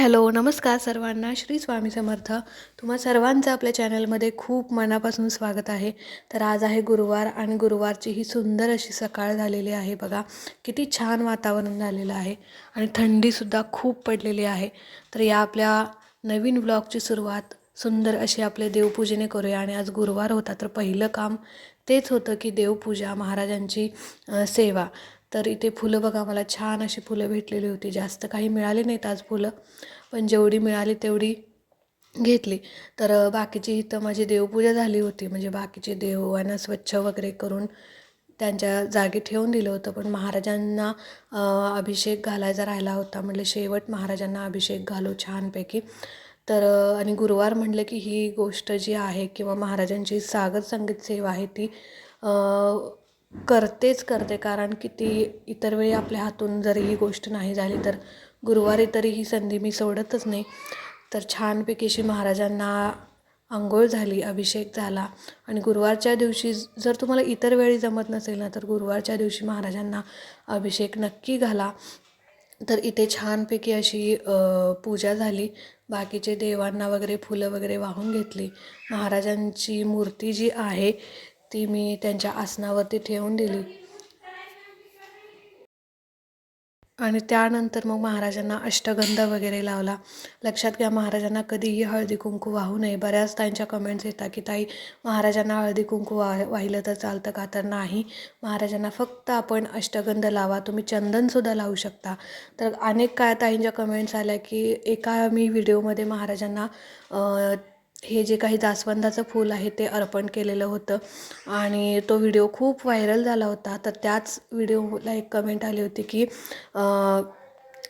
Hello नमस्कार सर्वांना. श्री स्वामी समर्थ. तुम्हा सर्वांचं आपल्या चॅनलमध्ये खूप मनापासून स्वागत आहे. तर आज आहे गुरुवार आणि गुरुवारची ही सुंदर अशी सकाळ झालेली आहे बघा. किती छान वातावरण झालेलं आहे आणि थंडीसुद्धा खूप पडलेली आहे. तर या आपल्या नवीन ब्लॉगची सुरुवात सुंदर अशी आपल्या देवपूजेने करूया आणि आज गुरुवार होता तर पहिलं काम तेच होतं की देवपूजा महाराजांची सेवा. तर इथे फुलं बघा मला छान अशी फुलं भेटलेली होती. जास्त काही मिळाली नाहीत आज फुलं पण जेवढी मिळाली तेवढी घेतली. तर बाकीची इथं माझी देवपूजा झाली होती. म्हणजे बाकीचे देवांना स्वच्छ वगैरे करून त्यांच्या जागी ठेवून दिलं होतं. पण महाराजांना अभिषेक घालायचा राहिला होता. म्हटलं शेवट महाराजांना अभिषेक घालू छानपैकी. तर आणि गुरुवार म्हटलं की ही गोष्ट जी आहे किंवा महाराजांची सागर संगीत सेवा आहे ती करतेच करते कारण की ती इतर वेळी आपल्या हातून जरी ही गोष्ट नाही झाली तर गुरुवारी तरी ही संधी मी सोडतच नाही. तर छानपैकी श्री महाराजांना आंघोळ झाली अभिषेक झाला. आणि गुरुवारच्या दिवशी जर तुम्हाला इतर वेळी जमत नसेल ना तर गुरुवारच्या दिवशी महाराजांना अभिषेक नक्की घाला. तर इथे छानपैकी अशी पूजा झाली. बाकीचे देवांना वगैरे फुलं वगैरे वाहून घेतली. महाराजांची मूर्ती जी आहे ती मी त्यांच्या आसनावरती ठेवून दिली. आणि त्यानंतर मग महाराजांना अष्टगंध वगैरे लावला. लक्षात घ्या महाराजांना कधीही हळदी कुंकू वाहू नये. बऱ्याच ताईंच्या कमेंट्स येतात की ताई महाराजांना हळदी कुंकू वा वाहिलं तर चालतं का? तर नाही. महाराजांना फक्त आपण अष्टगंध लावा. तुम्ही चंदनसुद्धा लावू शकता. तर अनेक काय ताईंच्या कमेंट्स आल्या की एका मी व्हिडिओमध्ये महाराजांना हे जे काही जास्वंदाचं फूल आहे ते अर्पण केलेलं होतं. आणि तो व्हिडिओ खूप व्हायरल झाला होता. तर त्याच व्हिडिओला एक कमेंट आली होती की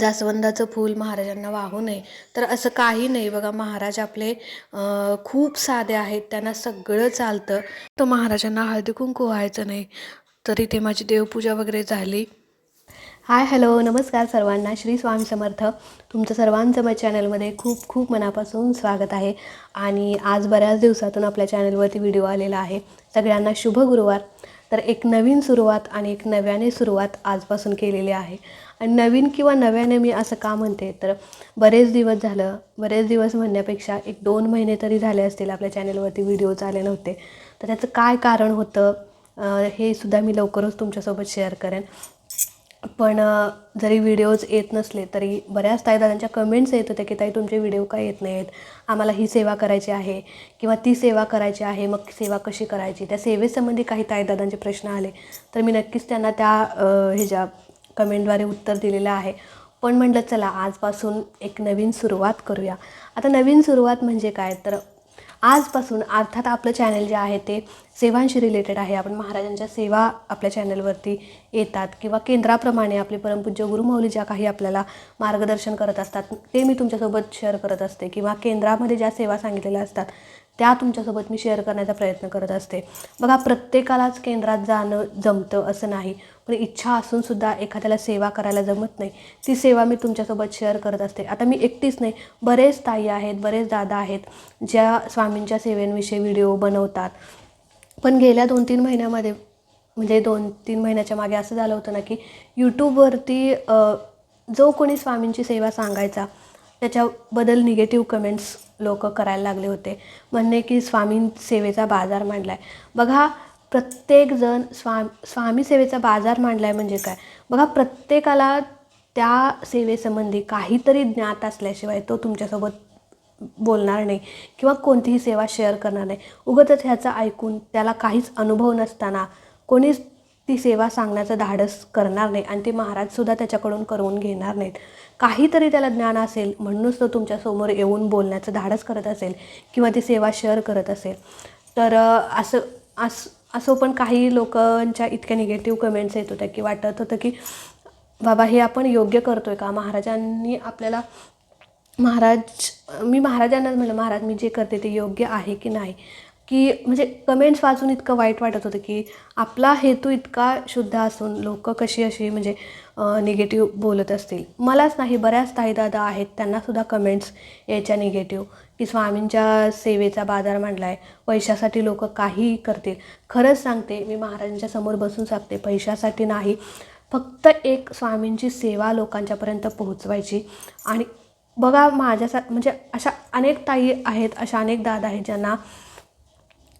जास्वंदाचं फूल महाराजांना वाहू नये. तर असं काही नाही बघा महाराज आपले खूप साधे आहेत. त्यांना सगळं चालतं. तर महाराजांना हळदी कुंकू व्हायचं नाही. तर इथे माझी देवपूजा वगैरे झाली. हाय हॅलो नमस्कार सर्वांना. श्री स्वामी समर्थ. तुमचं सर्वांचं माझ्या चॅनलमध्ये खूप खूप मनापासून स्वागत आहे. आणि आज बऱ्याच दिवसातून आपल्या चॅनलवरती व्हिडिओ आलेला आहे. सगळ्यांना शुभ गुरुवार. तर एक नवीन सुरुवात आणि एक नव्याने सुरुवात आजपासून केलेली आहे. आणि नवीन किंवा नव्याने मी असं का म्हणते? तर बरेच दिवस झालं बरेच दिवस म्हणण्यापेक्षा एक दोन महिने तरी झाले असतील आपल्या चॅनलवरती व्हिडिओज आले नव्हते. तर त्याचं काय कारण होतं? हे सुद्धा मी लवकरच तुमच्यासोबत शेअर करेन. पण जरी व्हिडिओज येत नसले तरी बऱ्याच ताईदादांच्या कमेंट्स येत होत्या की ताई तुमचे व्हिडिओ का येत नाहीत आम्हाला ही सेवा करायची आहे किंवा ती सेवा करायची आहे मग सेवा कशी करायची? त्या सेवेसंबंधी काही ताईदादांचे प्रश्न आले. तर मी नक्कीच त्यांना त्या ह्याच्या कमेंटद्वारे उत्तर दिलेलं आहे. पण म्हटलं चला आजपासून एक नवीन सुरुवात करूया. आता नवीन सुरुवात म्हणजे काय? तर आजपासून अर्थात आपलं चॅनल जे आहे ते सेवांशी रिलेटेड आहे. आपण महाराजांच्या सेवा आपल्या चॅनलवरती येतात किंवा केंद्राप्रमाणे आपले परमपूज्य गुरुमौली ज्या काही आपल्याला मार्गदर्शन करत असतात ते मी तुमच्यासोबत शेअर करत असते. किंवा केंद्रामध्ये ज्या सेवा सांगितलेल्या असतात त्या तुमच्यासोबत मी शेअर करण्याचा प्रयत्न करत असते. बघा प्रत्येकालाच केंद्रात जाणं जमतं असं नाही. पण इच्छा असूनसुद्धा एखाद्याला सेवा करायला जमत नाही. ती सेवा मी तुमच्यासोबत शेअर करत असते. आता मी एकटीच नाही. बरेच ताई आहेत बरेच दादा आहेत ज्या स्वामींच्या सेवेंविषयी व्हिडिओ बनवतात. पण गेल्या दोन तीन महिन्यामध्ये म्हणजे दोन तीन महिन्याच्या मागे असं झालं होतं ना की यूट्यूबवरती जो कोणी स्वामींची सेवा सांगायचा त्याच्याबद्दल निगेटिव्ह कमेंट्स लोक करायला लागले होते. म्हणणे की स्वामी सेवेचा बाजार मांडला आहे बघा प्रत्येकजण स्वा स्वामी सेवेचा बाजार मांडला आहे म्हणजे काय? बघा प्रत्येकाला त्या सेवेसंबंधी काहीतरी ज्ञात असल्याशिवाय तो तुमच्यासोबत बोलणार नाही किंवा कोणतीही सेवा शेअर करणार नाही. उगाचच ह्याचं ऐकून त्याला काहीच अनुभव नसताना कोणीच ती सेवा सांगण्याचं धाडस करणार नाही आणि ते महाराजसुद्धा त्याच्याकडून करून घेणार नाहीत. काहीतरी त्याला ज्ञान असेल म्हणूनच तो तुमच्यासमोर येऊन बोलण्याचं धाडस करत असेल किंवा ती सेवा शेअर करत असेल. तर असं असं असं पण काही लोकांच्या इतक्या निगेटिव्ह कमेंट्स येत होत्या की वाटत होतं की बाबा हे आपण योग्य करतोय का? महाराजांनी आपल्याला महाराज मी महाराजांनाच म्हणलं महाराज मी जे करते ते योग्य आहे की नाही? की म्हणजे कमेंट्स वाचून इतकं वाईट वाटत होतं की आपला हेतू इतका शुद्ध असून लोक कशी अशी म्हणजे निगेटिव्ह बोलत असतील. मलाच नाही बऱ्याच ताईदादा आहेत त्यांनासुद्धा कमेंट्स यायच्या निगेटिव्ह की स्वामींच्या सेवेचा बाजार मांडला आहे पैशासाठी लोक काहीही करतील. खरंच सांगते मी महाराजांच्या समोर बसून सांगते पैशासाठी नाही. फक्त एक स्वामींची सेवा लोकांच्यापर्यंत पोहोचवायची. आणि बघा माझ्यासा म्हणजे अशा अनेक ताई आहेत अशा अनेक दादा आहेत ज्यांना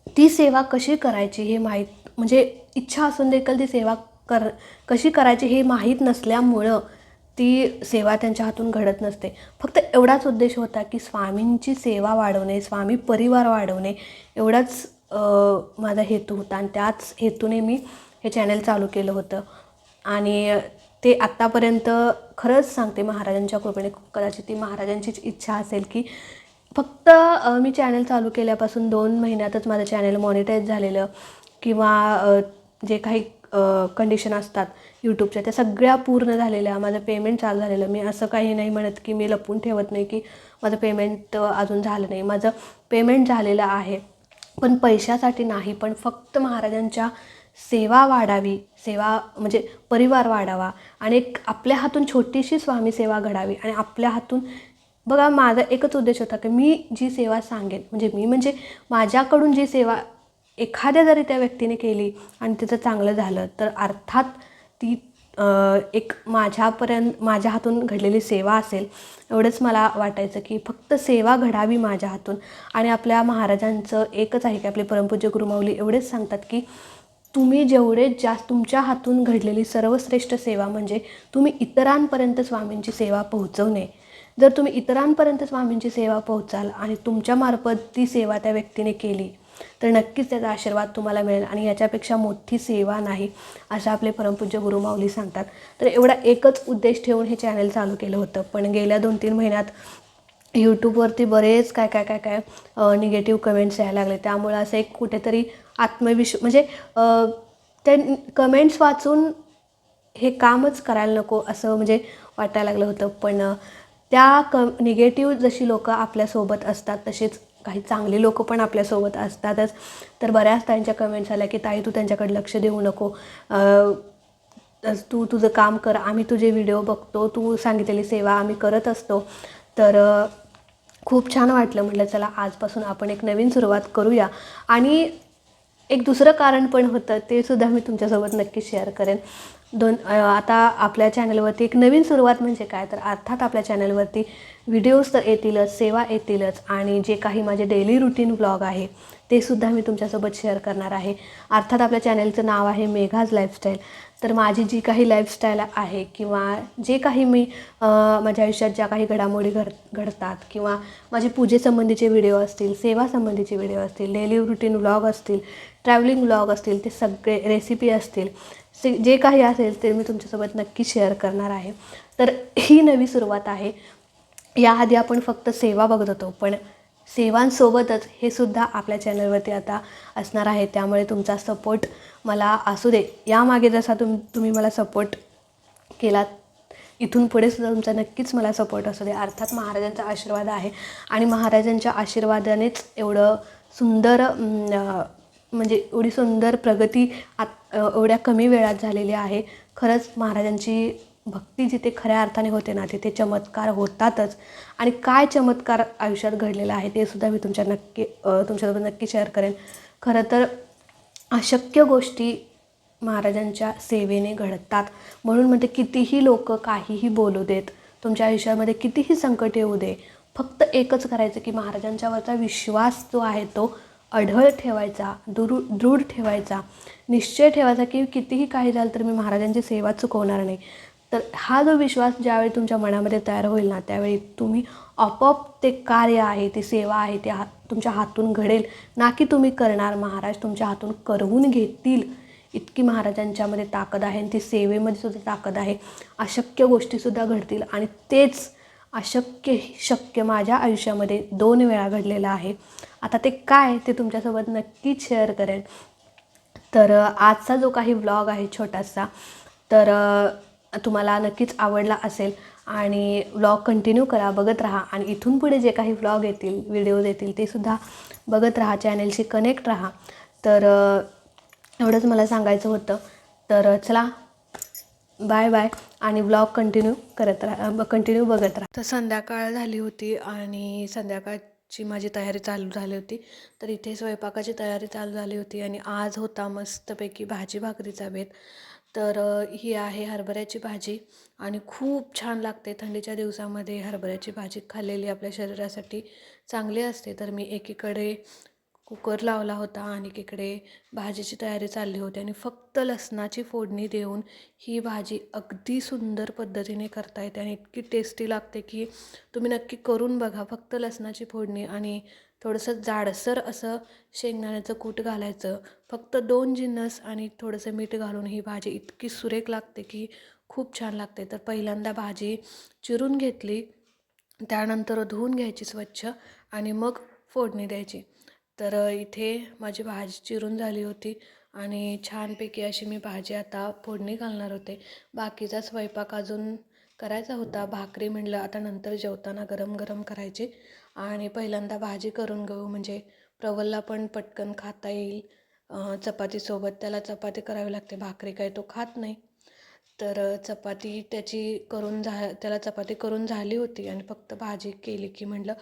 ती सेवा कशी करायची हे माहीत म्हणजे इच्छा असून देखील ती सेवा कर कशी करायची हे माहीत नसल्यामुळं ती सेवा त्यांच्या हातून घडत नसते. फक्त एवढाच उद्देश होता की स्वामींची सेवा वाढवणे स्वामी परिवार वाढवणे एवढाच माझा हेतू होता आणि त्याच हेतूने मी हे चॅनल चालू केलं होतं. आणि ते आत्तापर्यंत खरंच सांगते महाराजांच्या कृपेने कदाचित ती महाराजांचीच इच्छा असेल की फक्त मी चॅनल चालू केल्यापासून दोन महिन्यातच माझं चॅनल मॉनिटाईज झालेलं किंवा जे काही कंडिशन असतात यूट्यूबच्या त्या सगळ्या पूर्ण झालेल्या माझं पेमेंट चालू झालेलं. मी असं काही नाही म्हणत की मी लपून ठेवत नाही की माझं पेमेंट अजून झालं नाही. माझं पेमेंट झालेलं आहे पण पैशासाठी नाही पण फक्त महाराजांच्या सेवा वाढावी सेवा म्हणजे परिवार वाढावा आणि एक आपल्या हातून छोटीशी स्वामी सेवा घडावी आणि आपल्या हातून बघा माझा एकच उद्देश होता की मी जी सेवा सांगेन म्हणजे मी म्हणजे माझ्याकडून जी सेवा एखाद्या जरी त्या व्यक्तीने केली आणि तिचं चांगलं झालं तर अर्थात ती एक माझ्यापर्यंत माझ्या हातून घडलेली सेवा असेल एवढंच मला वाटायचं की फक्त सेवा घडावी माझ्या हातून. आणि आपल्या महाराजांचं एकच आहे की आपले परमपूज्य गुरुमाऊली एवढेच सांगतात की तुम्ही जेवढे जास्त तुमच्या हातून घडलेली सर्वश्रेष्ठ सेवा म्हणजे तुम्ही इतरांपर्यंत स्वामींची सेवा पोहोचवणे जर तुम्ही इतरांपर्यंत स्वामींची सेवा पोहोचाल आणि तुमच्यामार्फत ती सेवा त्या व्यक्तीने केली तर नक्कीच त्याचा आशीर्वाद तुम्हाला मिळेल आणि याच्यापेक्षा मोठी सेवा नाही असं आपले परमपूज्य गुरुमाऊली सांगतात. तर एवढा एकच उद्देश ठेवून हे चॅनल चालू केलं होतं. पण गेल्या दोन तीन महिन्यात यूट्यूबवरती बरेच काय काय काय काय निगेटिव्ह कमेंट्स यायला लागले. त्यामुळं असं एक कुठेतरी आत्मविश्व म्हणजे ते कमेंट्स वाचून हे कामच करायला नको असं म्हणजे वाटायला लागलं होतं. पण त्या क निगेटिव्ह जशी लोकं आपल्यासोबत असतात तसेच काही चांगली लोकं पण आपल्यासोबत असतातच. तर बऱ्याच त्यांच्या कमेंट्स आल्या की ताई तू त्यांच्याकडे लक्ष देऊ नको. तू तुझं काम कर. आम्ही तुझे व्हिडिओ बघतो. तू सांगितलेली सेवा आम्ही करत असतो. तर खूप छान वाटलं. म्हटलं चला आजपासून आपण एक नवीन सुरुवात करूया. आणि एक दुसरं कारण पण होतं ते सुद्धा मी तुमच्यासोबत नक्की शेअर करेन. दोन आता आपल्या चॅनलवरती एक नवीन सुरुवात म्हणजे काय? तर अर्थात आपल्या चॅनलवरती व्हिडिओज तर येतीलच सेवा येतीलच आणि जे काही माझे डेली रुटीन ब्लॉग आहे ते सुद्धा मी तुमच्यासोबत शेअर करणार आहे. अर्थात आपल्या चॅनलचं नाव आहे मेघाज लाईफस्टाईल तर माझी जी काही लाईफस्टाईल आहे किंवा जे काही मी माझ्या आयुष्यात ज्या काही घडामोडी घड घडतात किंवा माझे पूजेसंबंधीचे व्हिडिओ असतील सेवासंबंधीचे व्हिडिओ असतील डेली रुटीन व्लॉग असतील ट्रॅव्हलिंग व्लॉग असतील ते सगळे रेसिपी असतील. ते जे काही असेल ते मी तुमच्यासोबत नक्की शेअर करणार आहे. तर ही नवी सुरुवात आहे. याआधी आपण फक्त सेवा बघत होतो पण सेवांसोबतच हे सुद्धा आपल्या चॅनलवरती आता असणार आहे. त्यामुळे तुमचा सपोर्ट मला असू दे. यामागे जसा तुम तुम्ही मला सपोर्ट केलात इथून पुढे सुद्धा तुमचा नक्कीच मला सपोर्ट असू दे. अर्थात महाराजांचा आशीर्वाद आहे. आणि महाराजांच्या आशीर्वादानेच एवढं सुंदर म्हणजे एवढी सुंदर प्रगती आत एवढ्या कमी वेळात झालेली आहे. खरंच महाराजांची भक्ती जिथे खऱ्या अर्थाने होते ना तिथे चमत्कार होतातच. आणि काय चमत्कार आयुष्यात घडलेला आहे ते सुद्धा मी तुमच्या नक्की तुमच्यासोबत नक्की शेअर करेन. खरं तर अशक्य गोष्टी महाराजांच्या सेवेने घडतात. म्हणून म्हणते कितीही लोक काहीही बोलू देत तुमच्या आयुष्यामध्ये कितीही संकट येऊ दे फक्त एकच करायचं की महाराजांच्यावरचा विश्वास जो आहे तो अढळ ठेवायचा दुरू दृढ ठेवायचा निश्चय ठेवायचा की कितीही काही झालं तर मी महाराजांची सेवा चुकवणार नाही. तर हा जो विश्वास ज्यावेळी तुमच्या मनामध्ये तयार होईल ना त्यावेळी तुम्ही आपोआप ते कार्य आहे ती सेवा आहे ते हा तुमच्या हातून घडेल. ना की तुम्ही करणार महाराज तुमच्या हातून करवून घेतील. इतकी महाराजांच्यामध्ये ताकद आहे आणि ती सेवेमध्ये सुद्धा ताकद आहे. अशक्य गोष्टीसुद्धा घडतील आणि तेच अशक्य शक्य माझ्या आयुष्यामध्ये दोन वेळा घडलेलं आहे. आता ते काय ते तुमच्यासोबत नक्कीच शेअर करेन. तर आजचा जो काही व्लॉग आहे छोटासा तर तुम्हाला नक्कीच आवडला असेल. आणि व्लॉग कंटिन्यू करा बघत राहा. आणि इथून पुढे जे काही व्लॉग येतील व्हिडिओज येतील ते सुद्धा बघत राहा चॅनलशी कनेक्ट राहा. तर एवढंच मला सांगायचं होतं. तर चला बाय बाय. आणि ब्लॉग कंटिन्यू करत राहा कंटिन्यू बघत राहा. तर संध्याकाळ झाली होती आणि संध्याकाळची माझी तयारी चालू झाली होती. तर इथे स्वयंपाकाची तयारी चालू झाली होती आणि आज होता मस्तपैकी भाजी भाकरीचा बेत. तर ही आहे हरभऱ्याची भाजी आणि खूप छान लागते थंडीच्या दिवसामध्ये हरभऱ्याची भाजी खाल्लेली आपल्या शरीरासाठी चांगली असते. तर मी एकीकडे कुकर लावला होता आणि इकडे भाजीची तयारी चालली होती आणि फक्त लसणाची फोडणी देऊन ही भाजी अगदी सुंदर पद्धतीने करता येते आणि इतकी टेस्टी लागते की तुम्ही नक्की करून बघा. फक्त लसणाची फोडणी आणि थोडंसं जाडसर असं शेंगदाण्याचं कूट घालायचं. फक्त दोन जिन्नस आणि थोडंसं मीठ घालून ही भाजी इतकी सुरेख लागते की खूप छान लागते. तर पहिल्यांदा भाजी चिरून घेतली त्यानंतर धुवून घ्यायची स्वच्छ आणि मग फोडणी द्यायची. तर इथे माझी भाजी चिरून झाली होती आणि छानपैकी अशी मी भाजी आता फोडणी घालणार होते. बाकीचा स्वयंपाक अजून करायचा होता. भाकरी म्हणलं आता नंतर जेवताना गरम गरम करायची. आणि पहिल्यांदा भाजी करून घेऊ म्हणजे प्रवलला पण पटकन खाता येईल. चपातीसोबत त्याला चपाती करावी लागते. भाकरी काय तो खात नाही. तर चपाती त्याची करून झा त्याला चपाती करून झाली होती आणि फक्त भाजी केली की म्हटलं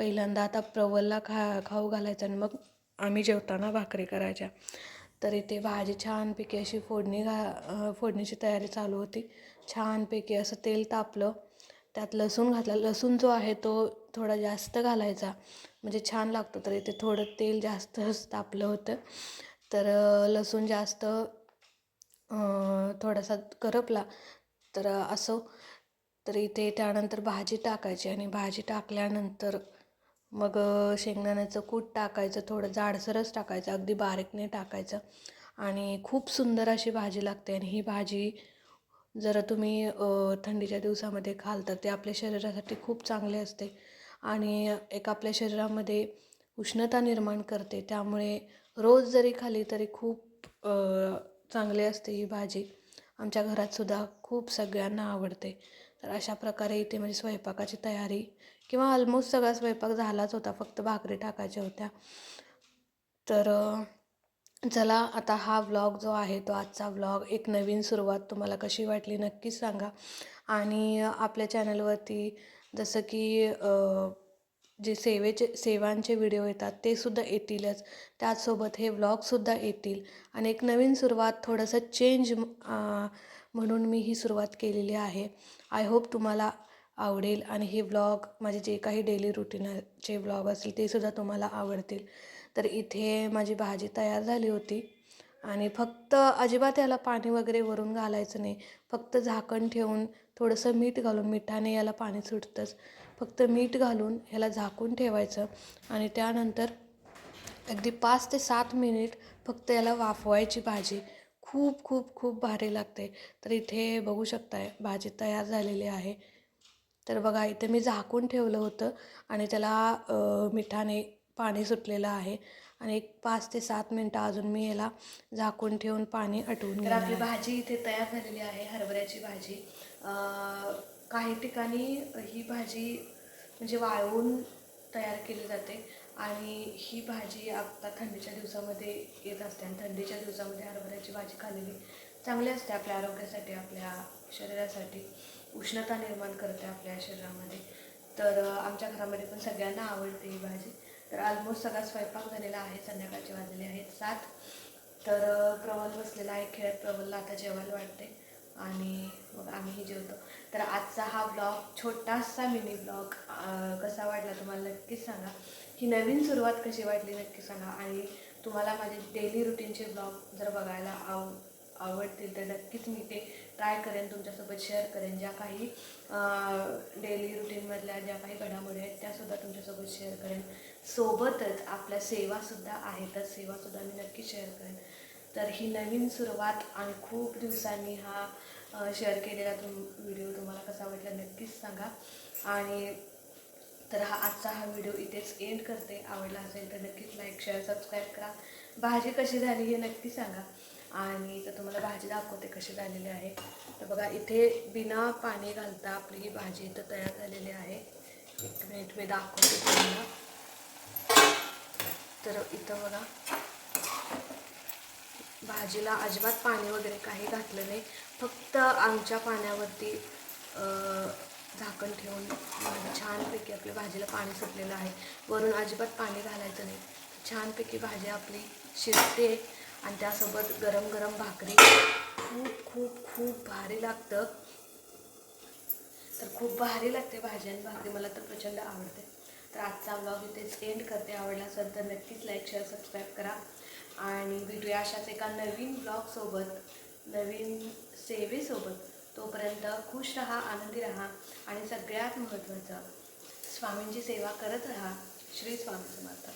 पहिल्यांदा आता प्रवलला खा खाऊ घालायचं आणि मग आम्ही जेवताना भाकरी करायच्या. तर इथे भाजी छानपैकी अशी फोडणी घा फोडणीची तयारी चालू होती. छानपैकी असं तेल तापलं. त्यात लसूण घातला. लसूण जो आहे तो थोडा जास्त घालायचा. म्हणजे छान लागतो. तर इथे थोडं तेल जास्तच तापलं होतं. तर लसूण जास्त थोडासा करपला. तर असो. तर इथे त्यानंतर भाजी टाकायची आणि भाजी टाकल्यानंतर मग शेंगदाण्याचं कूट टाकायचं थोडं जाडसरच टाकायचं अगदी बारीक नाही टाकायचं. आणि खूप सुंदर अशी भाजी लागते आणि ही भाजी जर तुम्ही थंडीच्या दिवसामध्ये खाल तर ते आपल्या शरीरासाठी खूप चांगले असते. आणि एक आपल्या शरीरामध्ये उष्णता निर्माण करते. त्यामुळे रोज जरी खाली तरी खूप चांगली असते ही भाजी. आमच्या घरातसुद्धा खूप सगळ्यांना आवडते. तर अशा प्रकारे इथे म्हणजे स्वयंपाकाची तयारी किंवा ऑलमोस्ट सगळा स्वयंपाक झालाच होता फक्त भाकरी टाकायच्या होत्या. तर चला आता हा व्लॉग जो आहे तो आजचा व्लॉग एक नवीन सुरुवात तुम्हाला कशी वाटली नक्कीच सांगा. आणि आपल्या चॅनलवरती जसं की जे सेवेचे सेवांचे व्हिडिओ येतात ते सुद्धा येतीलच. त्याचसोबत हे व्लॉगसुद्धा येतील. आणि एक नवीन सुरुवात थोडंसं चेंज म्हणून मी ही सुरुवात केलेली आहे. आय होप तुम्हाला आवडेल आणि हे व्लॉग माझे जे काही डेली रुटीनचे व्लॉग असतील ते सुद्धा तुम्हाला आवडतील. तर इथे माझी भाजी तयार झाली होती आणि फक्त अजिबात याला पाणी वगैरे वरून घालायचं नाही. फक्त झाकण ठेवून थोडंसं मीठ घालून मिठाने याला पाणी सुटतंच. फक्त मीठ घालून ह्याला झाकून ठेवायचं आणि त्यानंतर अगदी पाच ते सात मिनिट फक्त याला वाफवायची भाजी. खूप खूप खूप भारी लागते. तर इथे बघू शकताय भाजी तयार झालेली आहे. तर बघा इथे मी झाकून ठेवलं होतं आणि त्याला मिठाने पाणी सुटलेलं आहे. आणि एक पाच ते सात मिनटं अजून मी याला झाकून ठेवून पाणी आटवून तर आपली भाजी इथे तयार झालेली आहे हरभऱ्याची भाजी. काही ठिकाणी ही भाजी म्हणजे वाळवून तयार केली जाते आणि ही भाजी आता थंडीच्या दिवसामध्ये येत असते आणि थंडीच्या दिवसामध्ये हरभऱ्याची भाजी खाल्लेली चांगली असते आपल्या आरोग्यासाठी आपल्या शरीरासाठी. उष्णता निर्माण करते आपल्या शरीरामध्ये. तर आमच्या घरामध्ये पण सगळ्यांना आवडते ही भाजी. तर ऑलमोस्ट सगळा स्वयंपाक झालेला आहे संध्याकाळचे वाजलेले आहेत सात. तर प्रबल प्रवल बसलेला आहे खेळत प्रवलला आता जेवायला वाटते. आणि मग आम्हीही जेवतो. तर आजचा हा ब्लॉग छोटासा मिनी ब्लॉग कसा वाटला तुम्हाला नक्कीच सांगा. ही नवीन सुरुवात कशी वाटली नक्की सांगा. आणि तुम्हाला माझे डेली रुटीनचे ब्लॉग जर बघायला आव आवडतील तर नक्कीच मी ते ट्राय करेन तुमच्यासोबत शेअर करेन. ज्या काही डेली रुटीनमधल्या ज्या काही घडामोडी आहेत त्यासुद्धा तुमच्यासोबत शेअर करेन. सोबतच आपल्या सेवासुद्धा आहेत तर सेवासुद्धा मी नक्की शेअर करेन. तर ही नवीन सुरुवात आणि खूप दिवसांनी हा शेअर केलेला तुम व्हिडिओ तुम्हाला कसा वाटला नक्कीच सांगा. आणि तर हा आजचा हा व्हिडिओ इथेच एंड करते. आवडला असेल तर नक्कीच लाईक शेअर सबस्क्राईब करा. भाजी कशी झाली हे नक्की सांगा. आणि तर तुम्हाला भाजी दाखवते कशी झालेली आहे. तर बघा इथे बिना पाणी घालता आपली ही भाजी इथं तयार झालेली आहे. एक मिनिट मी दाखवते तुम्हाला. तर इथं बघा भाजीला अजिबात पाणी वगैरे काही घातलं नाही. फक्त आमच्या पाण्यावरती झाकण ठेवून छानपैकी आपल्या भाजीला पाणी सुटलेलं आहे. वरून अजिबात पाणी घालायचं नाही. छानपैकी भाजी आपली शिजते. आणि त्यासोबत गरम गरम भाकरी. खूप खूप खूप भारी लागतं. तर खूप भारी लागते भाजी आणि भाकरी. मला तर प्रचंड आवडते. तर आजचा ब्लॉग इथेच एंड करते. आवडला असेल तर नक्कीच लाईक शेअर सबस्क्राईब करा. आणि भेटूया अशाच एका नवीन ब्लॉगसोबत नवीन सेवेसोबत तोपर्यंत खुश राहा आनंदी राहा आणि सगळ्यात महत्त्वाचं स्वामींची सेवा करत राहा. श्री स्वामी समर्थ.